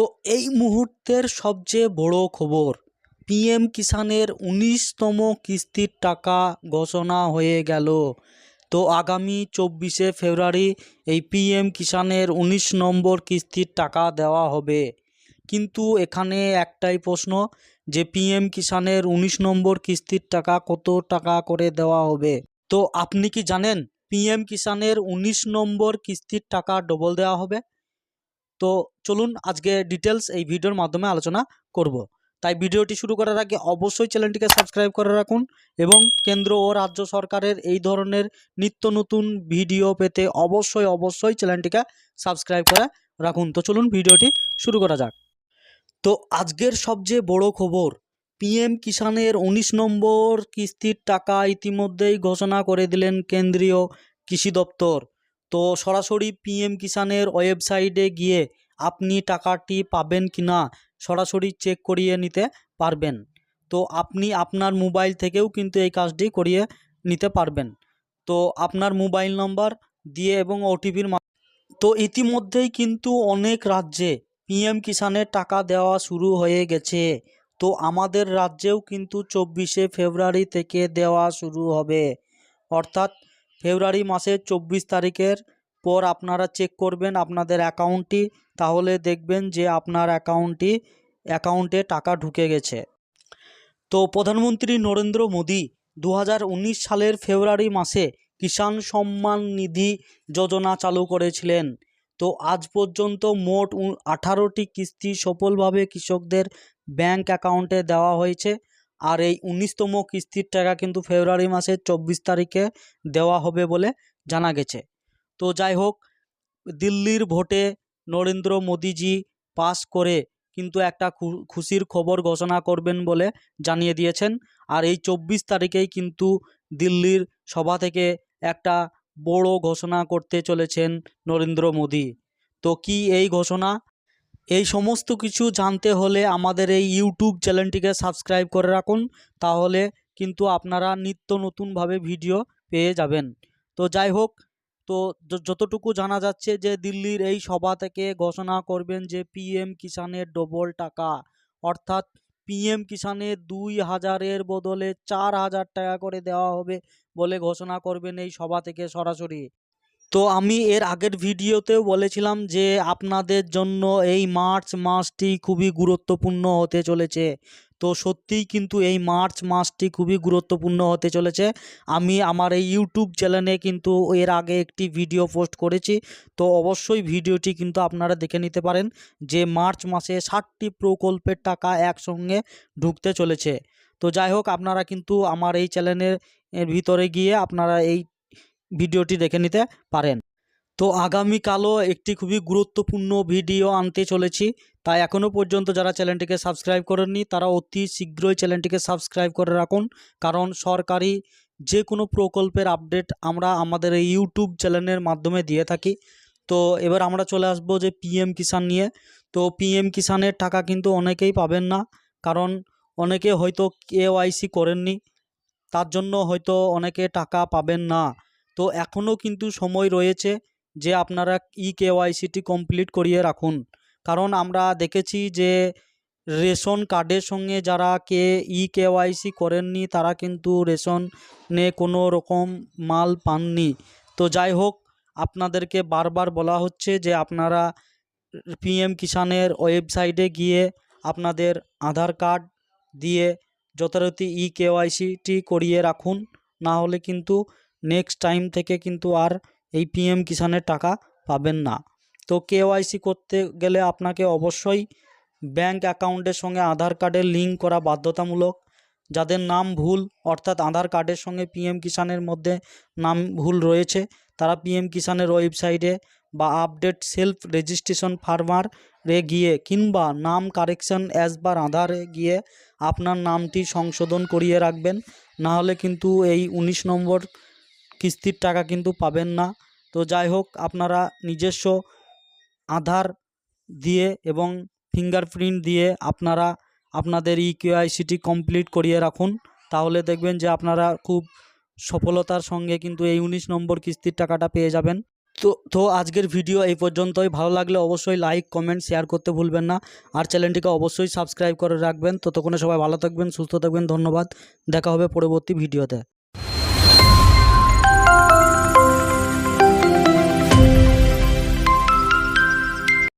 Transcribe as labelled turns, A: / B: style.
A: তো এই মুহূর্তের সবচেয়ে বড় খবর, পিএম কিষানের উনিশতম কিস্তির টাকা ঘোষণা হয়ে গেল। তো আগামী চব্বিশে ফেব্রুয়ারি এই পিএম কিষানের উনিশ নম্বর কিস্তির টাকা দেওয়া হবে। কিন্তু এখানে একটাই প্রশ্ন, যে পিএম কিষানের উনিশ নম্বর কিস্তির টাকা কত টাকা করে দেওয়া হবে? তো আপনি কি জানেন, পিএম কিষানের উনিশ নম্বর কিস্তির টাকা ডবল দেওয়া হবে? তো চলুন আজকে ডিটেলস এই ভিডিওর মাধ্যমে আলোচনা করব। তাই ভিডিওটি শুরু করার আগে অবশ্যই চ্যানেলটিকে সাবস্ক্রাইব করে রাখুন এবং কেন্দ্র ও রাজ্য সরকারের এই ধরনের নিত্য নতুন ভিডিও পেতে অবশ্যই অবশ্যই চ্যানেলটিকে সাবস্ক্রাইব করে রাখুন। তো চলুন ভিডিওটি শুরু করা যাক। তো আজকের সবচেয়ে বড় খবর পিএম কিষানের উনিশ নম্বর কিস্তির টাকা ইতিমধ্যেই ঘোষণা করে দিলেন কেন্দ্রীয় কৃষি দপ্তর। তো সরাসরি পিএম কিষানের ওয়েবসাইটে গিয়ে আপনি টাকাটি পাবেন কি না, সরাসরি চেক করিয়ে নিতে পারবেন। তো আপনি আপনার মোবাইল থেকেও কিন্তু এই কাজটি করিয়ে নিতে পারবেন। তো আপনার মোবাইল নম্বর দিয়ে এবং ওটিপির তো ইতিমধ্যেই কিন্তু অনেক রাজ্যে পিএম কিষানের টাকা দেওয়া শুরু হয়ে গেছে। তো আমাদের রাজ্যেও কিন্তু চব্বিশে ফেব্রুয়ারি থেকে দেওয়া শুরু হবে। অর্থাৎ ফেব্রুয়ারি মাসের চব্বিশ তারিখের পর আপনারা চেক করবেন আপনাদের অ্যাকাউন্টটি তাহলে দেখবেন যে আপনার অ্যাকাউন্টটি অ্যাকাউন্টে টাকা ঢুকে গেছে। তো প্রধানমন্ত্রী নরেন্দ্র মোদী দু হাজার উনিশ সালের ফেব্রুয়ারি মাসে কিষাণ সম্মান নিধি যোজনা চালু করেছিলেন। তো আজ পর্যন্ত মোট আঠারোটি কিস্তি সফলভাবে কৃষকদের ব্যাংক অ্যাকাউন্টে দেওয়া হয়েছে। আর এই উনিশতম কিস্তির টাকা কিন্তু ফেব্রুয়ারি মাসের চব্বিশ তারিখে দেওয়া হবে বলে জানা গেছে। তো যাই হোক, দিল্লির ভোটে নরেন্দ্র মোদিজি পাস করে কিন্তু একটা খুশির খবর ঘোষণা করবেন বলে জানিয়ে দিয়েছেন। আর এই চব্বিশ তারিখেই কিন্তু দিল্লির সভা থেকে একটা বড় ঘোষণা করতে চলেছেন নরেন্দ্র মোদী। তো কি এই ঘোষণা? এই সমস্ত কিছু জানতে হলে আমাদের এই ইউটিউব চ্যানেলটিকে সাবস্ক্রাইব করে রাখুন, তাহলে কিন্তু আপনারা নিত্য নতুনভাবে ভিডিও পেয়ে যাবেন। তো যাই হোক, তো যতটুকু জানা যাচ্ছে যে দিল্লির এই সভা থেকে ঘোষণা করবেন যে পিএম কিষানের ডবল টাকা। অর্থাৎ পিএম কিষানের দুই হাজারের বদলে চার হাজার টাকা করে দেওয়া হবে বলে ঘোষণা করবেন এই সভা থেকে সরাসরি। তো আমি এর আগের ভিডিওতেও বলেছিলাম যে আপনাদের জন্য এই মার্চ মাসটি খুবই গুরুত্বপূর্ণ হতে চলেছে। তো সত্যিই কিন্তু এই মার্চ মাসটি খুবই গুরুত্বপূর্ণ হতে চলেছে। আমি আমার এই ইউটিউব চ্যানেলে কিন্তু এর আগে একটি ভিডিও পোস্ট করেছি। তো অবশ্যই ভিডিওটি কিন্তু আপনারা দেখে নিতে পারেন যে মার্চ মাসে ষাটটি প্রকল্পের টাকা একসঙ্গে ঢুকতে চলেছে। তো যাই হোক, আপনারা কিন্তু আমার এই চ্যানেলের ভিতরে গিয়ে আপনারা এই ভিডিওটি দেখে নিতে পারেন। তো আগামীকালও একটি খুবই গুরুত্বপূর্ণ ভিডিও আনতে চলেছি। তাই এখনও পর্যন্ত যারা চ্যানেলটিকে সাবস্ক্রাইব করেননি, তারা অতি শীঘ্রই চ্যানেলটিকে সাবস্ক্রাইব করে রাখুন। কারণ সরকারি যে কোনো প্রকল্পের আপডেট আমরা আমাদের এই ইউটিউব চ্যানেলের মাধ্যমে দিয়ে থাকি। তো এবার আমরা চলে আসব যে পিএম কিষাণ নিয়ে। তো পিএম কিষাণের টাকা কিন্তু অনেকেই পাবেন না। কারণ অনেকে হয়তো কেওয়াইসি করেননি। তার জন্য হয়তো অনেকে টাকা পাবেন না। তো এখনও কিন্তু সময় রয়েছে যে আপনারা ই কেওয়াইসিটি কমপ্লিট করিয়ে রাখুন। কারণ আমরা দেখেছি যে রেশন কার্ডের সঙ্গে যারা কে ই কেওয়াইসি করেননি তারা কিন্তু রেশনে কোনো রকম মাল পাননি। তো যাই হোক, আপনাদেরকে বারবার বলা হচ্ছে যে আপনারা পিএম কিষানের ওয়েবসাইটে গিয়ে আপনাদের আধার কার্ড দিয়ে যথারীতি ই কেওয়াইসিটি করিয়ে রাখুন। না হলে কিন্তু নেক্সট টাইম থেকে কিন্তু আর এই পিএম কিষানের টাকা পাবেন না। তো কেওয়াইসি করতে গেলে আপনাকে অবশ্যই ব্যাংক অ্যাকাউন্টের সঙ্গে আধার কার্ডের লিঙ্ক করা বাধ্যতামূলক। যাদের নাম ভুল, অর্থাৎ আধার কার্ডের সঙ্গে পিএম কিষানের মধ্যে নাম ভুল রয়েছে, তারা পিএম কিষানের ওয়েবসাইটে বা আপডেট সেলফ রেজিস্ট্রেশন ফার্মার রে গিয়ে কিংবা নাম কারেকশন অ্যাজ বার আধারে গিয়ে আপনার নামটি সংশোধন করিয়ে রাখবেন। না হলে কিন্তু এই উনিশ নম্বর কিস্তির টাকা কিন্তু পাবেন না। তো যাই হোক, আপনারা নিজস্ব আধার দিয়ে এবং ফিঙ্গারপ্রিন্ট দিয়ে আপনারা আপনাদের ই কেওয়াইসিটি কমপ্লিট করিয়ে রাখুন। তাহলে দেখবেন যে আপনারা খুব সফলতার সঙ্গে কিন্তু এই উনিশ নম্বর কিস্তির টাকাটা পেয়ে যাবেন। তো তো আজকের ভিডিও এই পর্যন্তই। ভালো লাগলে অবশ্যই লাইক কমেন্ট শেয়ার করতে ভুলবেন না। আর চ্যানেলটিকে অবশ্যই সাবস্ক্রাইব করে রাখবেন। ততক্ষণে সবাই ভালো থাকবেন, সুস্থ থাকবেন। ধন্যবাদ। দেখা হবে পরবর্তী ভিডিওতে।